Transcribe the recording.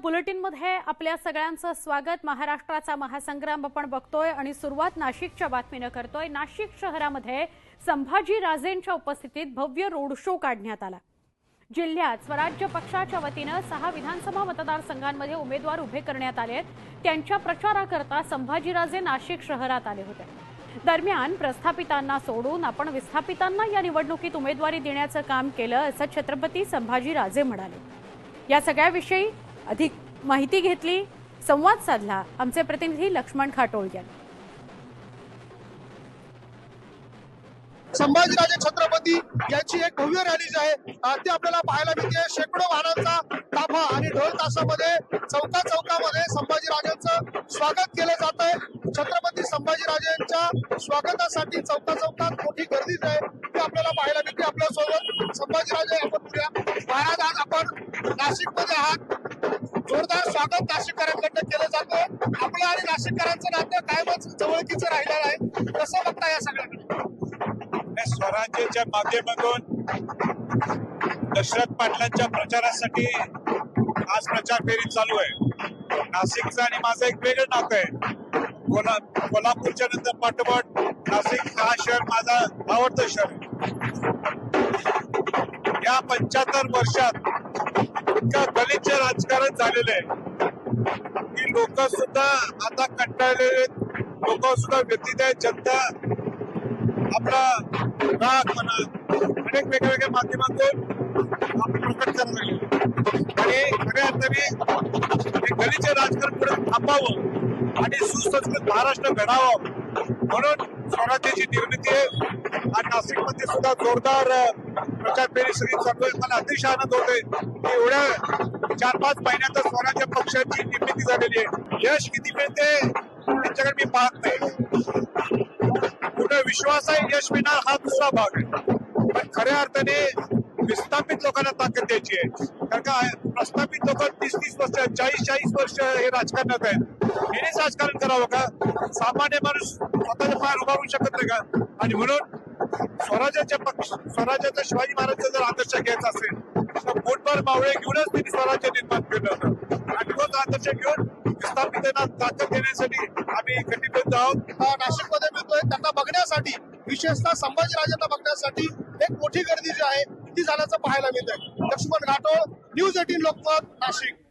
बुलेटिनमध्ये आपल्या सगळ्यांचं स्वागत. महाराष्ट्राचा महासंग्राम आपण बघतोय आणि सुरुवात नाशिकच्या बातमीनं करतोय. नाशिक शहरामध्ये संभाजी राजेंच्या उपस्थितीत भव्य रोड शो काढण्यात आला. जिल्ह्यात स्वराज्य पक्षाच्या वतीनं सहा विधानसभा मतदारसंघांमध्ये उमेदवार उभे करण्यात आले आहेत. त्यांच्या प्रचाराकरता संभाजीराजे नाशिक शहरात आले होते. दरम्यान प्रस्थापितांना सोडून आपण विस्थापितांना या निवडणुकीत उमेदवारी देण्याचं काम केलं असं छत्रपती संभाजीराजे म्हणाले. या सगळ्याविषयी अधिक माहिती घेतली संवाद साधला. आमचे प्रतिनिधी लक्ष्मण खाटोळ यांनी. संभाजीराजे छत्रपती यांची एक भव्य रॅली जी आहे अं, ती आपल्याला पाहायला मिळते. शेकडो वाहनांचा ताफा आणि ढोल तासामध्ये चौका चौकामध्ये संभाजीराजांचं स्वागत केलं जात आहे. छत्रपती संभाजीराजांच्या स्वागतासाठी चौका चौकात मोठी गर्दी आहे ती आपल्याला पाहायला मिळते. आपल्यासोबत संभाजीराजे आपण बोलूया महाराज आज आपण नाशिकमध्ये आहात. स्वागत नाशिककरांकडनं केलं जातंय. आपलं आणि नाशिककरांचं नातं कायमच जवळकीचं राहिलेलं आहे. कसं बघता या सगळ्यांना स्वराज्याच्या माध्यमातून दशरथ पाटलांच्या प्रचारासाठी आज प्रचार फेरी चालू आहे. नाशिकचं आणि माझं एक वेगळं नातं आहे. कोल्हा कोल्हापूरच्या नंतर पाठोपाठ नाशिक हा शहर माझा आवडतं शहर या पंच्याहत्तर वर्षात इतकं गलिच्छ राजकारण झालेलं आहे. की लोक सुद्धा आता कंटाळलेले लोक सुद्धा व्यतीत आहे जनता आपला राग म्हणा अनेक वेगवेगळ्या माध्यमातून आपण प्रकट करत राहिले. आणि खऱ्या अर्थाने गलिच्छ राजकारण पुढे थांबावं आणि सुसंस्कृत महाराष्ट्र घडावं म्हणून स्वराज्याची निर्मिती आहे. आणि नाशिकमध्ये सुद्धा जोरदार प्रचार फेरी सगळी चालू आहे मला अतिशय आनंद होतोय. की एवढ्या चार पाच महिन्यातच स्वराज्य पक्षाची निर्मिती झालेली आहे. यश किती मिळते त्यांच्याकडे मी पाहत नाही. कुठं विश्वास आहे यश मिळणार हा दुसरा भाग आहे. पण खऱ्या अर्थाने विस्थापित लोकांना ताकद द्यायची आहे. कारण का प्रस्थापित लोक तीस तीस वर्ष चाळीस चाळीस वर्ष हे राजकारणात आहेत. हेच राजकारण करावं का? सामान्य माणूस स्वतःच्या पाय उभारू शकत नाही का? आणि म्हणून स्वराज्याच्या पक्ष स्वराज्याचा शिवाजी महाराजांचा जर आदर्श घ्यायचा असेल तर पोटभर मावळे घेऊनच त्यांनी स्वराज्य निर्माण केलं होतं. आणि तोच आदर्श घेऊन विस्थापितांना ताकद देण्यासाठी आम्ही कटिबद्ध आहोत. अ, नाशिकमध्ये मिळतोय. त्यांना बघण्यासाठी विशेषतः संभाजीराजांना बघण्यासाठी एक मोठी गर्दी जी आहे ती झाल्याचं पाहायला मिळतंय. Laxman Ghatol news eighteen Lokmat Nashik.